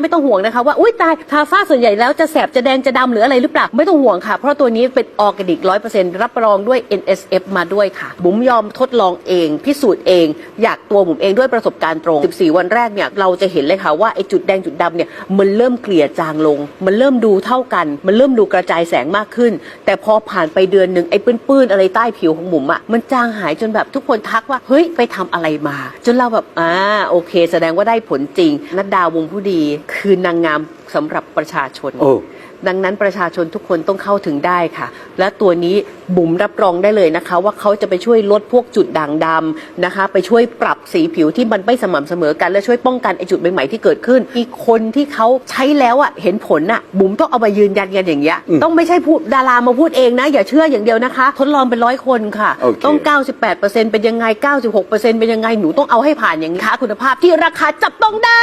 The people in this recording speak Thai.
ไม่ต้องห่วงนะคะว่าอุ้ยตายทาฝ้าส่วนใหญ่แล้วจะแสบจะแดงจะดำหรืออะไรหรือเปล่าไม่ต้องห่วงค่ะ เพราะตัวนี้เป็นออร์แกนิกร้อยเปอร์เซ็นต์รับรองด้วย NSF มาด้วยค่ะ บุ๋มยอมทดลองเอง พิสูจน์เอง อยากตัวบุ๋มเองด้วยประสบการณ์ตรง 14 วันแรกเนี่ยเราจะเห็นเลยค่ะว่าไอ้จุดแดงจุดดำเนี่ยมันเริ่มเกลี่ยจางลง มันเริ่มดูเท่ากัน มันเริ่มดูกระจายแสงมากขึ้น แต่พอผ่านไปเดือนหนึ่งไอ้ปื้นๆอะไรใต้ผิวของบุ๋มอะมันจางหายจนแบบทุกคนทักว่าเฮ้ยไปทำอะไรมา จนเราแบบอ่าโอเค แสดงว่าได้ผลจริงนัดดาววงผู้ดีคือนางงามสำหรับประชาชน โอ้ ดังนั้นประชาชนทุกคนต้องเข้าถึงได้ค่ะ และตัวนี้บุ๋มรับรองได้เลยนะคะ ว่าเขาจะไปช่วยลดพวกจุดด่างดำนะคะ ไปช่วยปรับสีผิวที่มันไม่สม่ำเสมอกัน และช่วยป้องกันไอจุดใหม่ๆที่เกิดขึ้นมีคนที่เขาใช้แล้วอะเห็นผลอะบุ๋มต้องเอามายืนยันกันอย่างเงี้ยอืมต้องไม่ใช่พูดดารามาพูดเองนะ อย่าเชื่ออย่างเดียวนะคะ ทดลองเป็นร้อยคนค่ะ โอเค ต้อง 98%เป็นยังไง 96%เป็นยังไงหนูต้องเอาให้ผ่านอย่างนี้ค่ะคุณภาพที่ราคาจับต้องได้